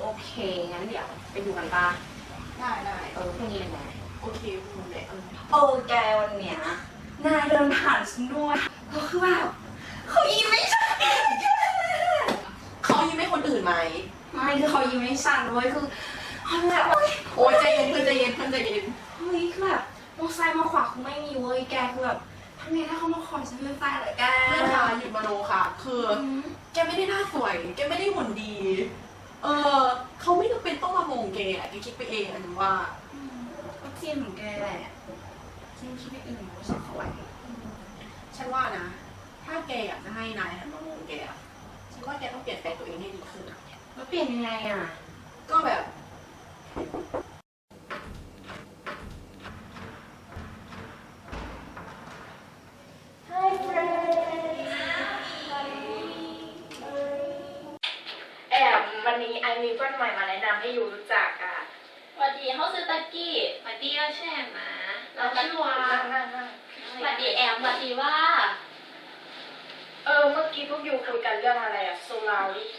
โอเค งั้นเดี๋ยวไปดูกันปะได้ได้เออพรุ่งนี้เป็นไงโอเคคุณเลยเออแกวันเนี้ยนายเดินผ่านฉันด้วยก็คือแบบเขายิ้มไม่ฉันเขายิ้มให้คนอื่นไหม ไม่คือเขายิ้มให้ฉันด้วยคือเขาแบบโอ๊ยโอ้ยใจเย็นเพื่อนใจเย็นเพื่อนใจเย็นเฮ้ยคือแบบมองซ้ายมองขวาคือไม่มีเว้ยแกคือแบบทำไงถ้าเขามาขอฉันเป็นแฟนเหรอแกเพื่อนคะหยุดมโนค่ะ คืออืมแกไม่ได้หน้าสวย แกไม่ได้หุ่นดี เออเขาไม่จำเป็นต้องมามองแกอะแกคิดไปเองอันว่า ก็เจียนเหมือนแกแหละเจียนคิดไปเองว่าฉันสวยฉันว่านะ ถ้าแกอยากจะให้นายหันมามองแกอะฉันว่าแกต้องเปลี่ยนแปลงตัวเองให้ดีขึ้นอะแล้วเปลี่ยนยังไงอะ ก็แบบ แอบวันนี้ไอมีเพื่อนใหม่มาแนะนำให้ยูรู้จักอะ สวัสดีเขาซื้อตะกี้สวัสดีก็แช่หมาเราชื่อว่า นั่งนั่งนั่ง สวัสดีแอมสวัสดีว่า เออเมื่อ กี้พวกยูคุยกันเรื่องอะไรอะโซลารี่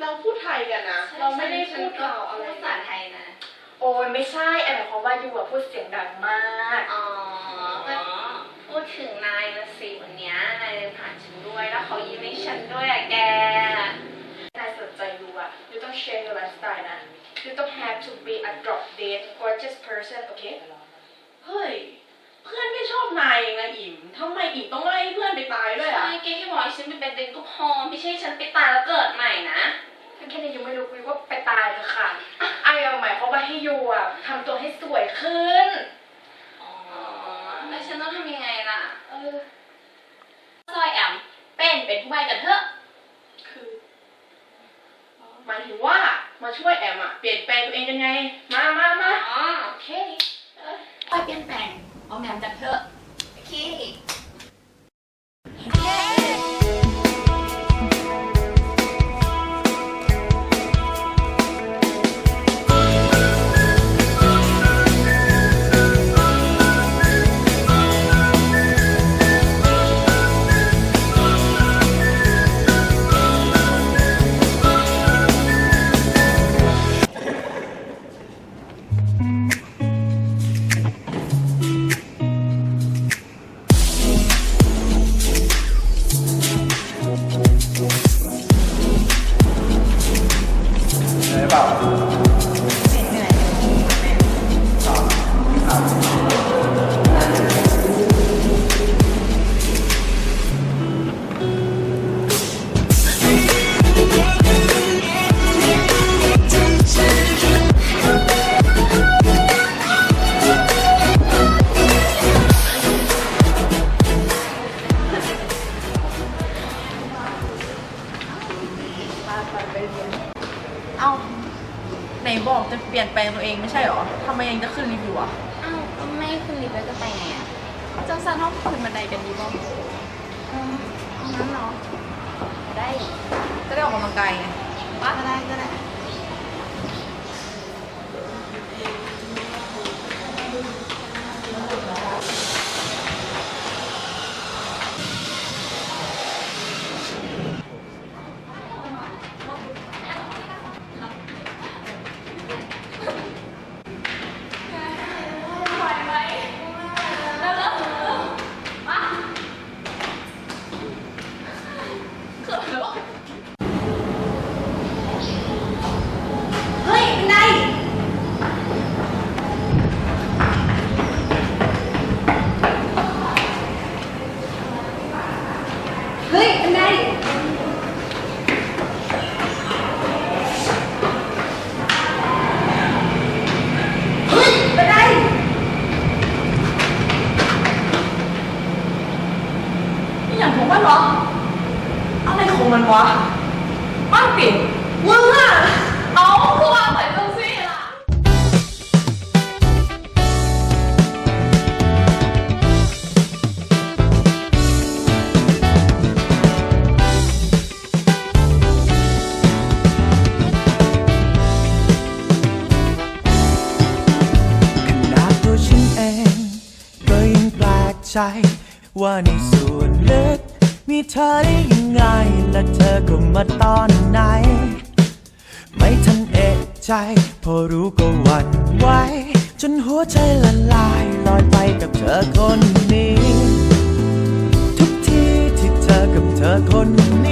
เราพูดไทยกันนะ เราไม่ได้พูดเราอะไร ภาษาไทยนะ โอ้ยไม่ใช่ไอหมายความว่ายูอะพูดเสียงดังมาก อ๋อก็พูดถึงนายนะสิวันเนี้ยนายเดินผ่านฉันด้วย แล้วเขายิ้มให้ฉันด้วยอะแก นายสนใจยูอะยูต้อง change your lifestyle นะยูต้อง have to be a drop dead gorgeous person โอเคเฮ้ย เพื่อนไม่ชอบนายเองนะอิมทำไมอิมต้องไล่เพื่อนไปตายด้วยอะ ใช่แกที่บอกให้ฉันไปเป็นเด็กก็พอไม่ใช่ฉันไปตายแล้วเกิดใหม่นะถ้าแค่นี้ยูไม่รู้ยูก็ไปตายเถอะค่ะไอเอาหมายความว่าให้ยูอะทำตัวให้สวยขึ้น อ๋อแล้วฉันต้องทำยังไงล่ะ เออซอยแอมเป็นเป็นผู้ใหม่กันเถอะ คือหมายถึงว่ามาช่วยแอมอะเปลี่ยนแปลงตัวเองยังไง มามามาอ๋อโอเคค่อยเปลี่ยนแปลงเอาแหมมกัดเถอะ ไกลไงก็ได้ก็ได้ จ ว่าในส่วนลึก มีเธอได้ยังไง และเธอก็มาตอนไหน ไม่ทันเอกใจ พอรู้ก็หวั่นไหวจนหัวใจละลายลอยไปกับเธอคนนี้ ทุกทีที่เธอกับเธอคนนี้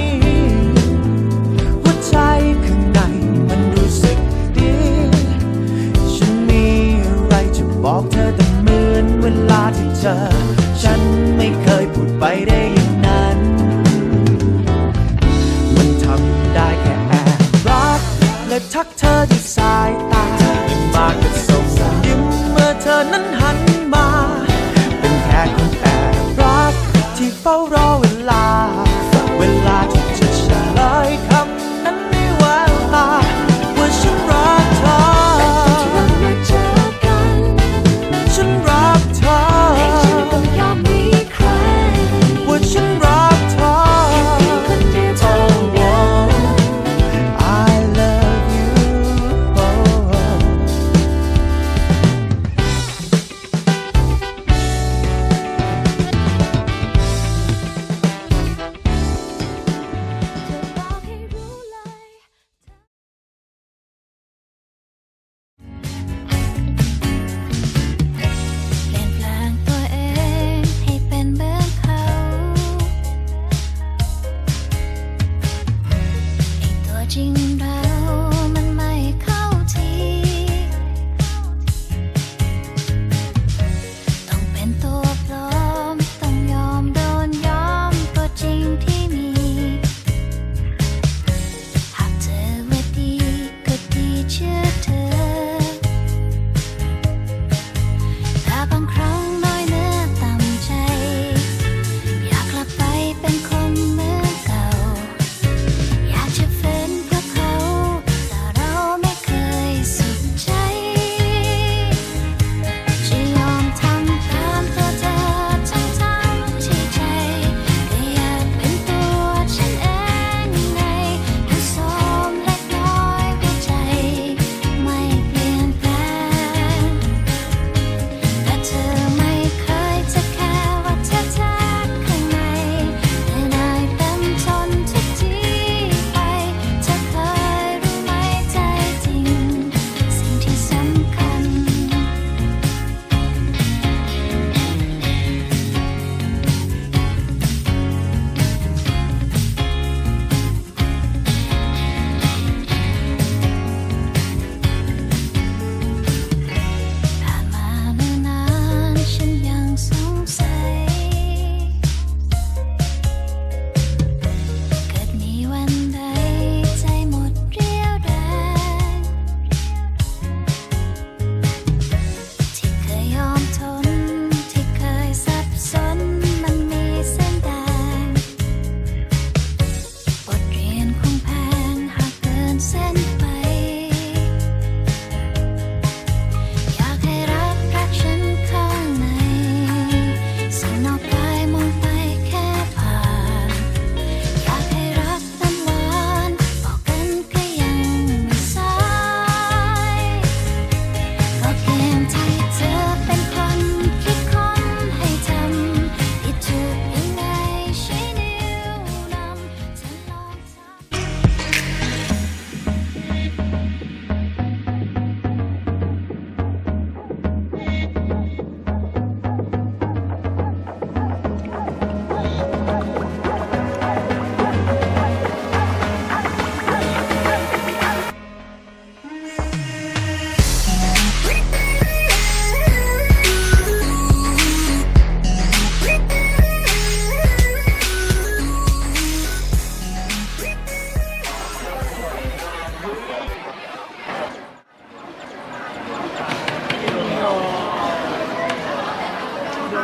watching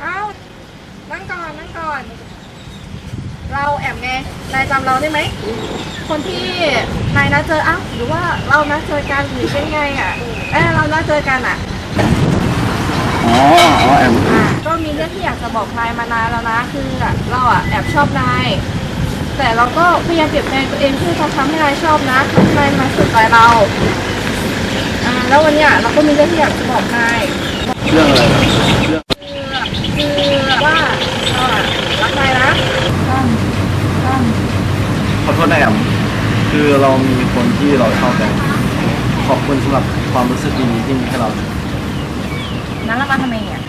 เอ้า นั่งก่อน นั่งก่อน เราแอบไง นายจำเราได้ไหม คนที่นายนัดเจอ เอ้า หรือว่า เรานัดเจอกันหรือเป็นไงอะเออเรานัดเจอกันอะอ๋ออ๋อแอมอะก็มีเรื่องที่อยากจะบอกนายมานานแล้วนะคืออะเราอะแอบชอบนาย แต่เราก็พยายามเปลี่ยนแปลงตัวเองเพื่อจะทำให้นายชอบนะทำให้นายมาสนใจเราอ่าแล้ววันเนี้ยเราก็มีเรื่องที่อยากจะบอกนาย เรื่องอะไรเหรอเรื่องคือว่าเราอะรักนายนะ ขอโทษนะแอม คือเรามีคนที่เราชอบกันขอบคุณสำหรับความรู้สึกดีๆที่มีให้เรา นั้นเรามาทำไมเนี่ย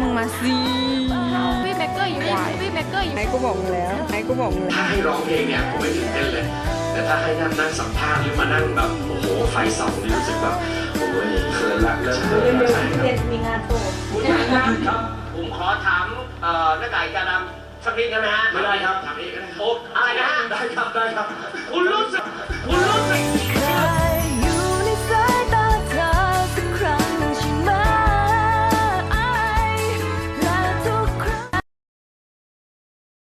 มึงมาสิพี่เบเกอร์อยู่พี่เบเกอร์อยู่ไอ้กูบอกมึงแล้วไอ้กูบอกมึงแล้วถ้าให้ร้องเพลงเนี่ยผมไม่ตื่นเต้นเลย แต่ถ้าให้นั่งนั่งสัมภาษณ์หรือมานั่งแบบโอ้โหไฟส่องนี่รู้สึกแบบโอ้ยเขินละเริ่มเขินละใช่ครับมีงานโตครับ ผมขอถามเอ่อหน้ากากกาดำสักนิดได้ไหมฮะไม่ได้ครับทำเองก็ได้โอ้อะไรนะฮะได้ครับได้ครับ คุณรู้